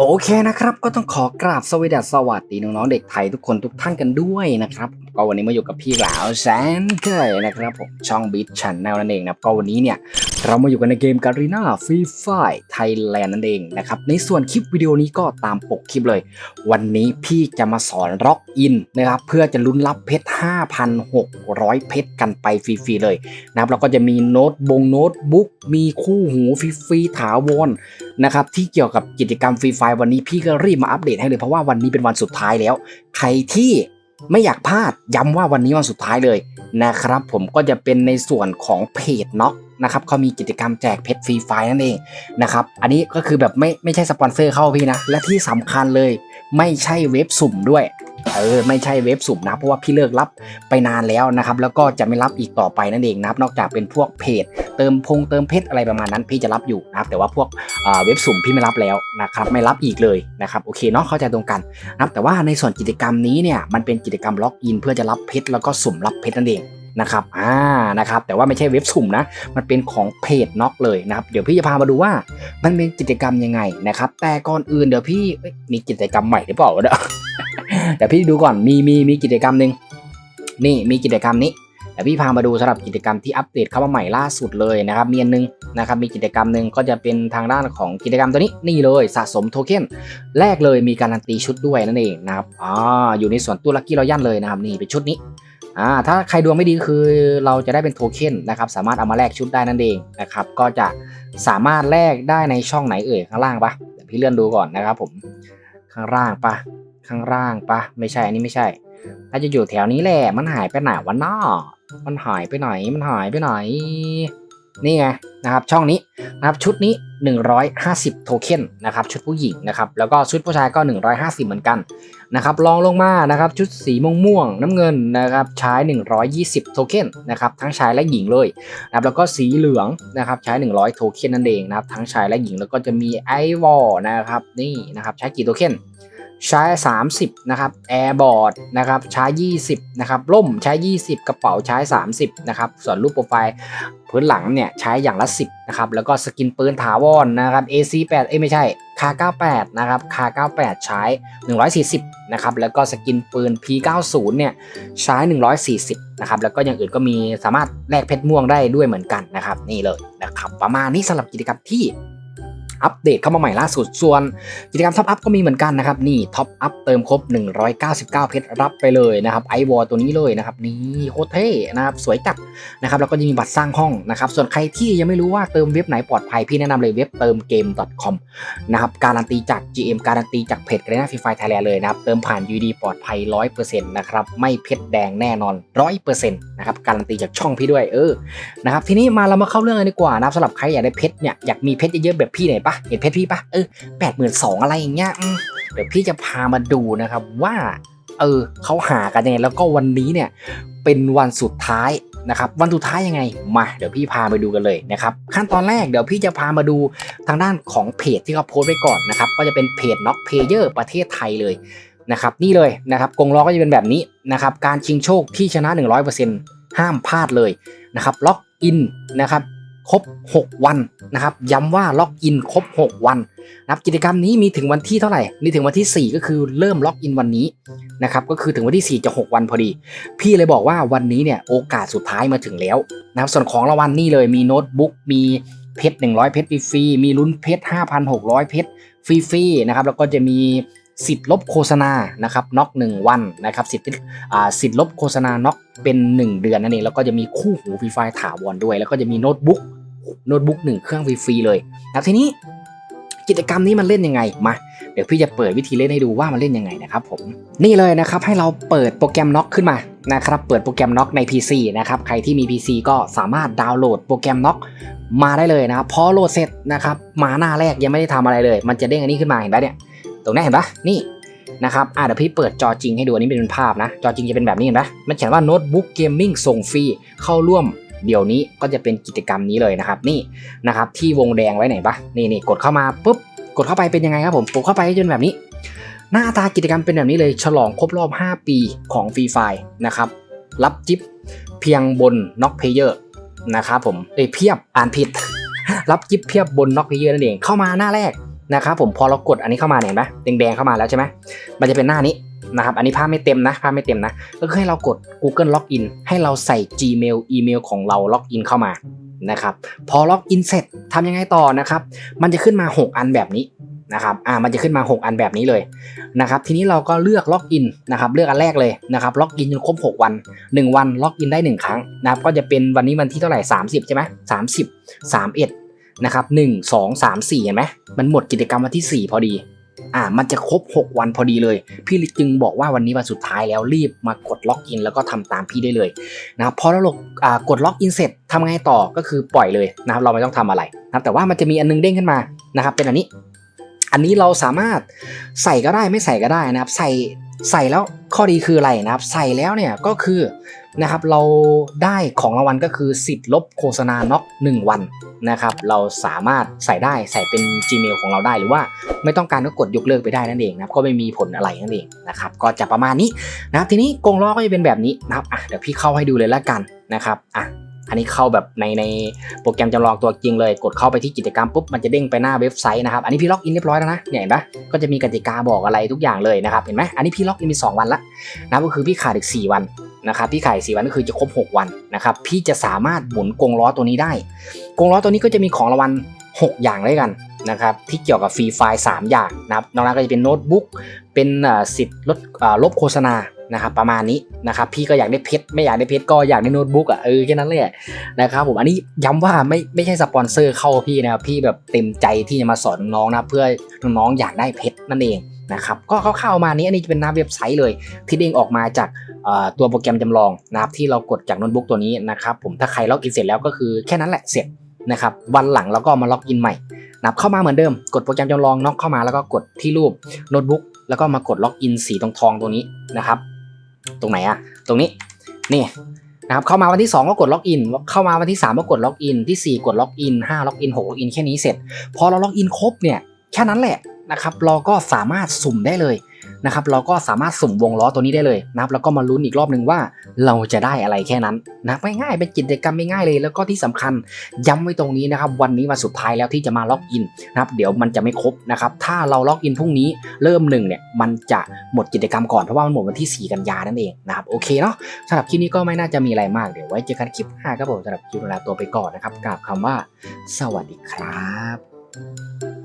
โอเคนะครับ ก็ต้องขอกราบสวัสดีสวัสดีน้องๆเด็กไทยทุกคนทุกท่านกันด้วยนะครับ ก็วันนี้มาอยู่กับพี่หลาวแสนเคยนะครับผมช่องบิ๊ชันแนลนั่นเองนะก็วันนี้เนี่ย เรามาอยู่กันในเกมการีนาฟรีไฟไทยแลนด์นั่นเองนะครับ ในส่วนคลิปวิดีโอนี้ก็ตามปกคลิปเลย วันนี้พี่จะมาสอนล็อกอินนะครับ เพื่อจะลุ้นรับเพชร 5,600 เพชรกันไปฟรีๆเลยนะครับแล้วก็จะมีโน้ตบงโน้ตบุ๊กมีคู่หูฟรีๆถาวรนะครับ ที่เกี่ยวกับกิจกรรมฟรีไฟวันนี้พี่ก็รีบมาอัปเดตให้เลยเพราะว่าวันนี้เป็นวันสุดท้ายแล้ว ใครที่ไม่อยากพลาดย้ำว่าวันนี้วันสุดท้ายเลยนะครับ ผมก็จะเป็นในส่วนของเพจเน็อก นะครับเขามีกิจกรรมแจกเพชรฟรีไฟนั่นเองนะครับอันนี้ก็คือแบบไม่ไม่ใช่สปอนเซอร์เข้าพี่นะ และที่สำคัญเลยไม่ใช่เว็บสุ่มด้วยเออไม่ใช่เว็บสุ่มนะเพราะว่าพี่เลิกรับไปนานแล้วนะครับแล้วก็จะไม่รับอีกต่อไปนั่นเองนะครับนอกจากเป็นพวกเพจ เติมพงเติมเพชรอะไรประมาณนั้น พี่จะรับอยู่นะครับแต่ว่าพวกอ่าเว็บสุ่มพี่ไม่รับแล้วนะครับไม่รับอีกเลยนะครับโอเคเนาะเข้าใจตรงกันนะครับแต่ว่าในส่วนกิจกรรมนี้เนี่ยมันเป็นกิจกรรมล็อกอินเพื่อจะรับเพชรแล้วก็สุ่มรับเพชรนั่นเอง นะครับอ่านะครับแต่ว่าไม่ใช่เว็บสุ่มนะ มันเป็นของเพจน็อกเลยนะครับเดี๋ยวพี่จะพามาดูว่ามันเป็นกิจกรรมยังไงนะครับแต่ก่อนอื่นเดี๋ยวพี่เอ้ยมีกิจกรรมใหม่หรือเปล่าเนี่ยเดี๋ยวพี่ดูก่อนมีมีมีกิจกรรมหนึ่งนี่มีกิจกรรมนี้แต่พี่พามาดูสำหรับกิจกรรมที่อัปเดตเข้ามาใหม่ล่าสุดเลยนะครับมีอันนึงนะครับมีกิจกรรมหนึ่งก็จะเป็นทางด้านของกิจกรรมตัวนี้นี่เลยสะสมโทเค็นแรกเลยมีการันตีชุดด้วยนั่นเองนะครับอ่าอยู่ในส่วนตู้ลัคกี้รอยัลเลยนะครับนี่เป็นชุดนี้ อ่าถ้าใครดวงไม่ดีคือเราจะได้เป็นโทเค็นนะครับสามารถเอามาแลกชุดได้นั่นเองนะครับก็จะสามารถแลกได้ในช่องไหนเอ่ยข้างล่างปะเดี๋ยวพี่เลื่อนดูก่อนนะครับผมข้างล่างปะข้างล่างปะไม่ใช่อันนี้ไม่ใช่ถ้าจะอยู่แถวนี้แหละมันหายไปไหนวะน้อมันหายไปไหนมันหายไปไหน นี่ไงนะครับช่องนี้นะครับชุดนี้ 150 โทเค็นนะครับชุดผู้หญิงนะครับแล้วก็ชุดผู้ชายก็ 150 เหมือนกันนะครับลองลงมานะครับชุดสีม่วงม่วงน้ำเงินนะครับใช้ 120 โทเค็นนะครับทั้งชายและหญิงเลยนะครับแล้วก็สีเหลืองนะครับใช้ 100 โทเค็นนั่นเองนะครับทั้งชายและหญิงแล้วก็จะมีไอวอลนะครับนี่นะครับใช้กี่โทเค็น ใช้ 30 นะครับ แอร์บอร์ดนะครับ ใช้ 20 นะครับร่มใช้ 20 กระเป๋าใช้ 30 นะครับ ส่วนรูปโปรไฟล์พื้นหลังเนี่ยใช้อย่างละ 10 นะครับ แล้วก็สกินปืนถาวรนะครับ AC8 เอ้ยไม่ใช่ K98 นะครับ K98 ใช้ 140 นะครับ แล้วก็สกินปืน P90 เนี่ยใช้ 140 นะครับ แล้วก็อย่างอื่นก็มีสามารถแลกเพชรม่วงได้ด้วยเหมือนกันนะครับ นี่เลยนะครับ ประมาณนี้สำหรับกิจกรรมที่ อัปเดตเข้ามาใหม่ล่าสุดส่วนกิจกรรมท็อปอัพก็มีเหมือนกันนะครับนี่ท็อปอัพเติมครบ 199 เพชรรับไปเลยนะครับไอวอลตัวนี้เลยนะครับนี่โคตรเท่นะครับสวยจัดนะครับแล้วก็ยังมีบัตรสร้างห้องนะครับส่วนใครที่ยังไม่รู้ว่าเติมเว็บไหนปลอดภัยพี่แนะนำเลยเว็บเติมเกม .com นะครับการันตีจาก GM การันตีจากเพจกระดาฟรีไฟไทยแลนด์เลยนะครับเติมผ่าน UD ปลอดภัย 100%นะครับไม่เพชรแดงแน่นอน 100%นะครับการันตีจากช่องพี่ด้วยเออนะครับทีนี้มาเรามาเข้าเรื่องกันดีกว่านะครับสำหรับใครอยากได้เพชรเนี่ยอยากมีเพชรเยอะๆแบบพี่หน่ยปะเห็นเพชรพี่ปะเออแปดหมื่นสองอะไรอย่างเงี้ยเดี๋ยวพี่จะพามาดูนะครับว่า เออเขาหากันยังไงแล้วก็วันนี้เนี่ยเป็นวันสุดท้ายนะครับวันสุดท้ายยังไงมาเดี๋ยวพี่พาไปดูกันเลยนะครับขั้นตอนแรกเดี๋ยวพี่จะพามาดูทางด้านของเพจที่เขาโพสต์ไว้ก่อนนะครับก็จะเป็นเพจน็อกเพเยอร์ประเทศไทยเลยนะครับนี่เลยนะครับกงล้อก็จะเป็นแบบนี้นะครับการชิงโชคที่ชนะ 100%ห้ามพลาดเลยนะครับล็อกอินนะครับ ครบ 6 วันนะครับ ย้ำว่าล็อกอินครบ 6 วันนะครับกิจกรรมนี้มีถึงวันที่เท่าไหร่ มีถึงวันที่ 4 ก็คือเริ่มล็อกอินวันนี้นะครับ ก็คือถึงวันที่ 4 จะ 6 วันพอดี พี่เลยบอกว่าวันนี้เนี่ยโอกาสสุดท้ายมาถึงแล้วนะครับ ส่วนของรางวัลนี่เลยมีโน้ตบุ๊ก มีเพชร100 เพชรฟรี มีลุ้นเพชร 5,600 เพชรฟรีๆนะครับ แล้วก็จะมีสิทธิ์ลบโฆษณา นะครับ น็อก 1 วัน นะครับ สิทธิ์อ่าสิทธิ์ลบโฆษณา น็อก เป็น 1 เดือนนั่นเอง แล้วก็จะมีคู่หูฟรีไฟถาวรด้วย แล้วก็จะมีโน้ตบุ๊ก โน้ตบุ๊กหนึ่งเครื่องฟรีๆเลยนะครับทีนี้กิจกรรมนี้มันเล่นยังไงมาเดี๋ยวพี่จะเปิดวิธีเล่นให้ดูว่ามันเล่นยังไงนะครับผมนี่เลยนะครับให้เราเปิดโปรแกรมน็อกขึ้นมานะครับเปิดโปรแกรมน็อกใน PC นะครับใครที่มี PC ก็สามารถดาวน์โหลดโปรแกรมน็อกมาได้เลยนะครับพอโหลดเสร็จนะครับมาหน้าแรกยังไม่ได้ทำอะไรเลย มันจะเด้งอันนี้ขึ้นมาเห็นปะเนี่ยตรงนี้เห็นปะนี่นะครับอะเดี๋ยวพี่เปิดจอจริงให้ดูอันนี้เป็นภาพนะ จอจริงจะเป็นแบบนี้เห็นปะมันเขียนว่าโน้ตบุ๊กเกมมิ่งส่งฟรีเข้าร่วม เดี๋ยวนี้ก็จะเป็นกิจกรรมนี้เลยนะครับนี่นะครับที่วงแดงไว้ไหนปะนี่นี่กดเข้ามาปุ๊บกดเข้าไปเป็นยังไงครับผมกดเข้าไปจนแบบนี้ หน้าตากิจกรรมเป็นแบบนี้เลยฉลองครบรอบ 5 ปีของฟรีไฟนะครับรับจิปเพียงบนน็อกเพเยอร์นะครับผมเอ้ยเพียบอ่านผิด รับจิปเพียบบนน็อกเพเยอร์นั่นเองเข้ามาหน้าแรกนะครับผมพอเรากดอันนี้เข้ามาเนี่ยเห็นไหมแดงๆเข้ามาแล้วใช่ไหมมันจะเป็นหน้านี้ นะครับ อันนี้ภาพไม่เต็มนะ ภาพไม่เต็มนะ ก็คือให้เรากด Google Login ให้เราใส่ Gmail อีเมลของเราล็อกอินเข้ามานะครับ พอล็อกอินเสร็จทำยังไงต่อนะครับ มันจะขึ้นมา 6 อันแบบนี้นะครับ อ่า มันจะขึ้นมา 6 อันแบบนี้เลยนะครับ ทีนี้เราก็เลือกล็อกอินนะครับ เลือกอันแรกเลยนะครับ ล็อกอินจนครบ 6 วัน 1 วันล็อกอินได้ 1 ครั้งนะครับ ก็จะเป็นวันนี้วันที่เท่าไหร่ 30 ใช่ไหม30 31นะครับ1 2 3 4เห็นไหมมันหมดกิจกรรมวันที่ 4 พอดี อ่ามันจะครบ 6 วันพอดีเลย พี่จึงบอกว่าวันนี้วันสุดท้ายแล้วรีบมากดล็อกอินแล้วก็ทำตามพี่ได้เลยนะครับพอเรากดล็อกอินเสร็จทำไงต่อก็คือปล่อยเลยนะครับเราไม่ต้องทำอะไรนะครับแต่ว่ามันจะมีอันนึงเด้งขึ้นมานะครับเป็นอันนี้ อันนี้เราสามารถใส่ก็ได้ไม่ใส่ก็ได้นะครับ ใส่ใส่แล้วข้อดีคืออะไรนะครับ ใส่แล้วเนี่ยก็คือ นะครับเราได้ของรางวัลก็คือสิทธิ์ลบโฆษณาน็อก1วันนะครับเราสามารถใส่ได้ใส่เป็น Gmail ของเราได้หรือว่าไม่ต้องการก็กดยกเลิกไปได้นั่นเองนะครับก็ไม่มีผลอะไรนั่นเองนะครับก็จะประมาณนี้นะครับทีนี้กรงล้อก็จะเป็นแบบนี้นะครับอะเดี๋ยวพี่เข้าให้ดูเลยละกันนะครับอะอันนี้เข้าแบบในในโปรแกรมจำลองตัวจริงเลย กดเข้าไปที่กิจกรรมปุ๊บมันจะเด้งไปหน้าเว็บไซต์นะครับ อันนี้พี่ล็อกอินเรียบร้อยแล้วนะเนี่ยเห็นปะก็จะมีกติกาบอกอะไรทุกอย่างเลยนะครับ เห็นไหมอันนี้พี่ล็อกอินมี2วันละนะก็คือพี่ขาดอีก 4 วัน นะครับพี่ไขาดอีก4วันก็คือจะครบ 6 วันนะครับพี่จะสามารถหมุนกงล้อตัวนี้ได้ กงล้อตัวนี้ก็จะมีของรางวัล6 อย่างด้วยกันนะครับที่เกี่ยวกับฟรีไฟล์3อย่างนะครับนอกนั้นก็จะเป็นโน้ตบุ๊กเป็นสิทธิ์ลดลบโฆษณานะครับประมาณนี้นะครับพี่ก็อยากได้เพชรไม่อยากได้เพชรก็อยากได้โน้ตบุ๊กอะเออแค่นั้นเลยนะครับผมอันนี้ย้ำว่าไม่ไม่ใช่สปอนเซอร์เข้าพี่นะครับพี่แบบเต็มใจที่จะมาสอนน้องนะเพื่อน้องๆอยากได้เพชรนั่นเอง นะครับก็เข้าๆมานี้อันนี้จะเป็นหน้าเว็บไซต์เลย ที่เด้งออกมาจากตัวโปรแกรมจำลองนะครับที่เรากดจากโน้ตบุ๊กตัวนี้นะครับผมถ้าใครล็อกอินเสร็จแล้วก็คือแค่นั้นแหละเสร็จนะครับวันหลังเราก็มาล็อกอินใหม่นับเข้ามาเหมือนเดิม กดโปรแกรมจำลองน็อกเข้ามาแล้วก็กดที่รูปโน้ตบุ๊กแล้วก็มากดล็อกอินสีทองทองตัวนี้นะครับ ตรงไหนอะตรงนี้นี่นะครับเข้ามาวันที่ 2 ก็กดล็อกอินเข้ามาวันที่ 3 ก็กดล็อกอินที่ 4 กดล็อกอิน5ล็อกอิน6ล็อกอินแค่นี้เสร็จ พอเราล็อกอินครบเนี่ยแค่นั้นแหละ นะครับเราก็สามารถสุ่มได้เลยนะครับเราก็สามารถสุ่มวงล้อตัวนี้ได้เลยนะครับแล้วก็มาลุ้นอีกรอบหนึ่งว่าเราจะได้อะไรแค่นั้นนะครับง่ายๆเป็นกิจกรรมไม่ง่ายเลย แล้วก็ที่สำคัญย้ำไว้ตรงนี้นะครับวันนี้วันสุดท้ายแล้วที่จะมาล็อกอินนะครับเดี๋ยวมันจะไม่ครบนะครับถ้าเราล็อกอินพรุ่งนี้เริ่มหนึ่งเนี่ยมันจะหมดกิจกรรมก่อนเพราะว่ามันหมดวันที่ 4 กันยานั่นเองนะครับโอเคเนาะสำหรับคลิปนี้ก็ไม่น่าจะมีอะไรมากเดี๋ยวไว้เจอกันคลิปหน้าครับผมสำหรับคลิปเวลาตัวไปก่อนนะครับกราบคำว่า สวัสดีครับ